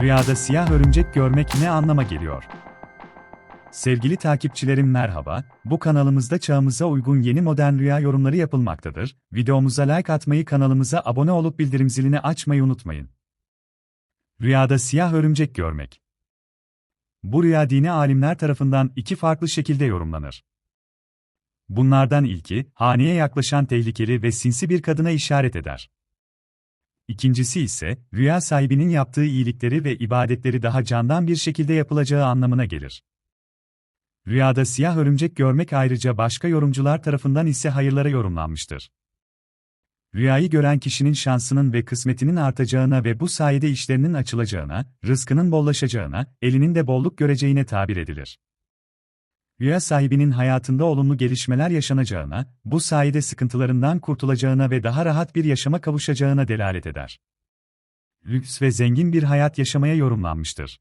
Rüyada siyah örümcek görmek ne anlama geliyor? Sevgili takipçilerim merhaba, bu kanalımızda çağımıza uygun yeni modern rüya yorumları yapılmaktadır. Videomuza like atmayı kanalımıza abone olup bildirim zilini açmayı unutmayın. Rüyada siyah örümcek görmek. Bu rüya dini alimler tarafından iki farklı şekilde yorumlanır. Bunlardan ilki, haneye yaklaşan tehlikeli ve sinsi bir kadına işaret eder. İkincisi ise, rüya sahibinin yaptığı iyilikleri ve ibadetleri daha candan bir şekilde yapılacağı anlamına gelir. Rüyada siyah örümcek görmek ayrıca başka yorumcular tarafından ise hayırlara yorumlanmıştır. Rüyayı gören kişinin şansının ve kısmetinin artacağına ve bu sayede işlerinin açılacağına, rızkının bollaşacağına, elinin de bolluk göreceğine tabir edilir. Rüya sahibinin hayatında olumlu gelişmeler yaşanacağına, bu sayede sıkıntılarından kurtulacağına ve daha rahat bir yaşama kavuşacağına delalet eder. Lüks ve zengin bir hayat yaşamaya yorumlanmıştır.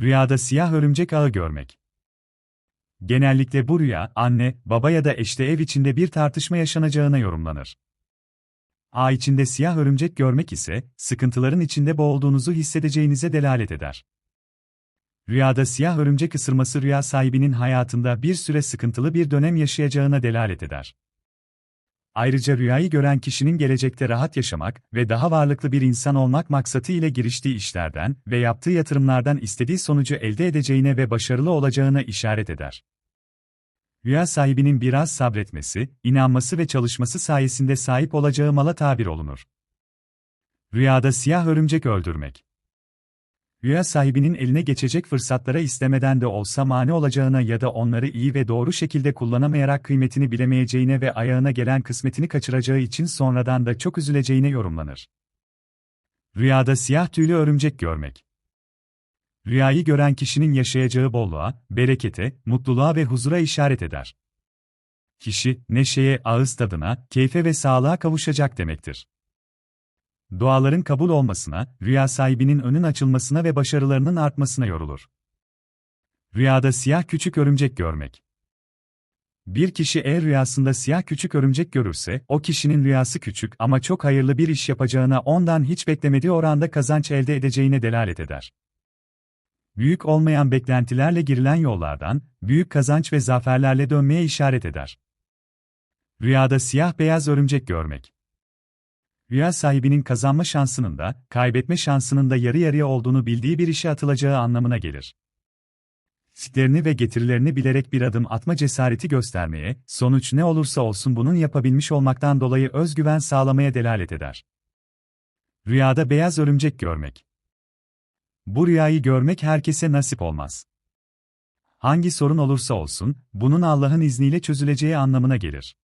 Rüyada siyah örümcek ağı görmek. Genellikle bu rüya, anne, baba ya da eşte ev içinde bir tartışma yaşanacağına yorumlanır. Ağ içinde siyah örümcek görmek ise, sıkıntıların içinde boğulduğunuzu hissedeceğinize delalet eder. Rüyada siyah örümcek ısırması rüya sahibinin hayatında bir süre sıkıntılı bir dönem yaşayacağına delalet eder. Ayrıca rüyayı gören kişinin gelecekte rahat yaşamak ve daha varlıklı bir insan olmak maksatı ile giriştiği işlerden ve yaptığı yatırımlardan istediği sonucu elde edeceğine ve başarılı olacağına işaret eder. Rüya sahibinin biraz sabretmesi, inanması ve çalışması sayesinde sahip olacağı mala tabir olunur. Rüyada siyah örümcek öldürmek Rüya sahibinin eline geçecek fırsatlara istemeden de olsa mani olacağına ya da onları iyi ve doğru şekilde kullanamayarak kıymetini bilemeyeceğine ve ayağına gelen kısmetini kaçıracağı için sonradan da çok üzüleceğine yorumlanır. Rüyada siyah tüylü örümcek görmek. Rüyayı gören kişinin yaşayacağı bolluğa, berekete, mutluluğa ve huzura işaret eder. Kişi, neşeye, ağız tadına, keyfe ve sağlığa kavuşacak demektir duaların kabul olmasına, rüya sahibinin önün açılmasına ve başarılarının artmasına yorulur. Rüyada siyah küçük örümcek görmek. Bir kişi eğer rüyasında siyah küçük örümcek görürse, o kişinin rüyası küçük ama çok hayırlı bir iş yapacağına ondan hiç beklemediği oranda kazanç elde edeceğine delalet eder. Büyük olmayan beklentilerle girilen yollardan, büyük kazanç ve zaferlerle dönmeye işaret eder. Rüyada siyah beyaz örümcek görmek. Rüya sahibinin kazanma şansının da, kaybetme şansının da yarı yarıya olduğunu bildiği bir işe atılacağı anlamına gelir. Risklerini ve getirilerini bilerek bir adım atma cesareti göstermeye, sonuç ne olursa olsun bunun yapabilmiş olmaktan dolayı özgüven sağlamaya delalet eder. Rüyada beyaz örümcek görmek. Bu rüyayı görmek herkese nasip olmaz. Hangi sorun olursa olsun, bunun Allah'ın izniyle çözüleceği anlamına gelir.